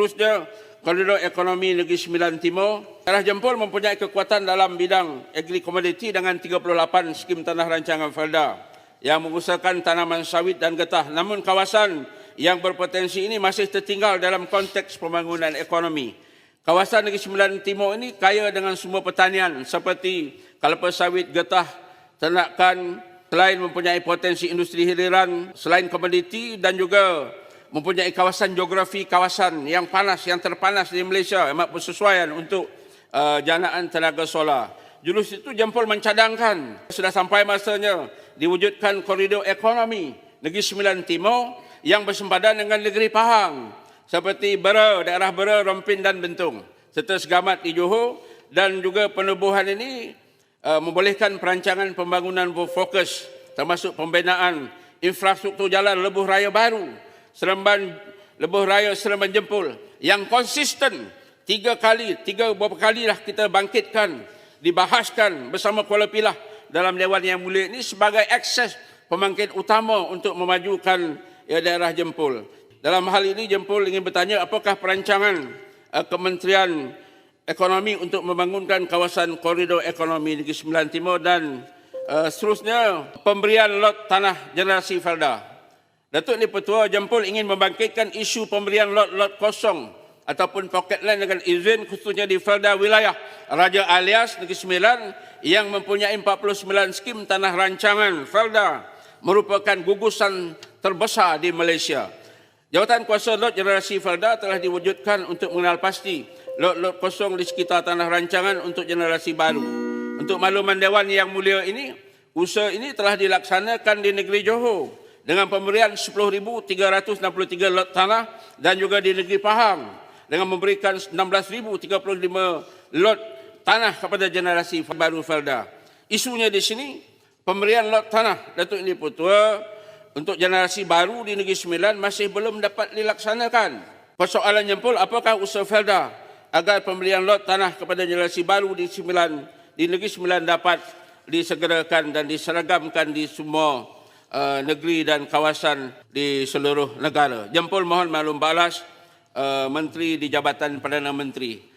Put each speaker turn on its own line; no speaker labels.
Terusnya, koridor ekonomi Negeri Sembilan Timur, Arah Jempol mempunyai kekuatan dalam bidang agri komoditi dengan 38 skim tanah rancangan Felda yang mengusahakan tanaman sawit dan getah. Namun kawasan yang berpotensi ini masih tertinggal dalam konteks pembangunan ekonomi. Kawasan Negeri Sembilan Timur ini kaya dengan semua pertanian seperti kelapa sawit, getah, ternakan, selain mempunyai potensi industri hiliran, selain komoditi dan juga mempunyai kawasan geografi kawasan yang panas, yang terpanas di Malaysia, amat bersesuaian untuk uh, janaan tenaga solar. Jurus itu jempol mencadangkan sudah sampai masanya diwujudkan koridor ekonomi Negeri Sembilan Timur yang bersempadan dengan negeri Pahang seperti Bera, daerah Bera, Rompin dan Bentung serta Segamat di Johor dan juga penubuhan ini uh, membolehkan perancangan pembangunan berfokus termasuk pembinaan infrastruktur jalan lebuh raya baru Seremban Lebuh Raya Seremban Jempol yang konsisten tiga kali, tiga beberapa kali lah kita bangkitkan, dibahaskan bersama Kuala Pilah dalam Dewan Yang Mulia ini sebagai akses pembangkit utama untuk memajukan ya, daerah Jempol. Dalam hal ini Jempol ingin bertanya apakah perancangan uh, Kementerian Ekonomi untuk membangunkan kawasan koridor ekonomi Negeri Sembilan Timur dan uh, seterusnya pemberian lot tanah generasi Felda. Datuk Ni Petua Jempol ingin membangkitkan isu pemberian lot-lot kosong ataupun pocket land dengan izin khususnya di Felda wilayah Raja Alias Negeri Sembilan yang mempunyai 49 skim tanah rancangan Felda merupakan gugusan terbesar di Malaysia. Jawatan kuasa lot generasi Felda telah diwujudkan untuk mengenal pasti lot-lot kosong di sekitar tanah rancangan untuk generasi baru. Untuk makluman Dewan Yang Mulia ini, usaha ini telah dilaksanakan di negeri Johor dengan pemberian 10,363 lot tanah dan juga di negeri Pahang dengan memberikan 16,035 lot tanah kepada generasi baru Felda. Isunya di sini pemberian lot tanah Datuk Ini Putua untuk generasi baru di Negeri Sembilan masih belum dapat dilaksanakan. Persoalan jempol apakah usaha Felda agar pemberian lot tanah kepada generasi baru di Sembilan di Negeri Sembilan dapat disegerakan dan diseragamkan di semua uh, negeri dan kawasan di seluruh negara. Jempol mohon maklum balas uh, Menteri di Jabatan Perdana Menteri.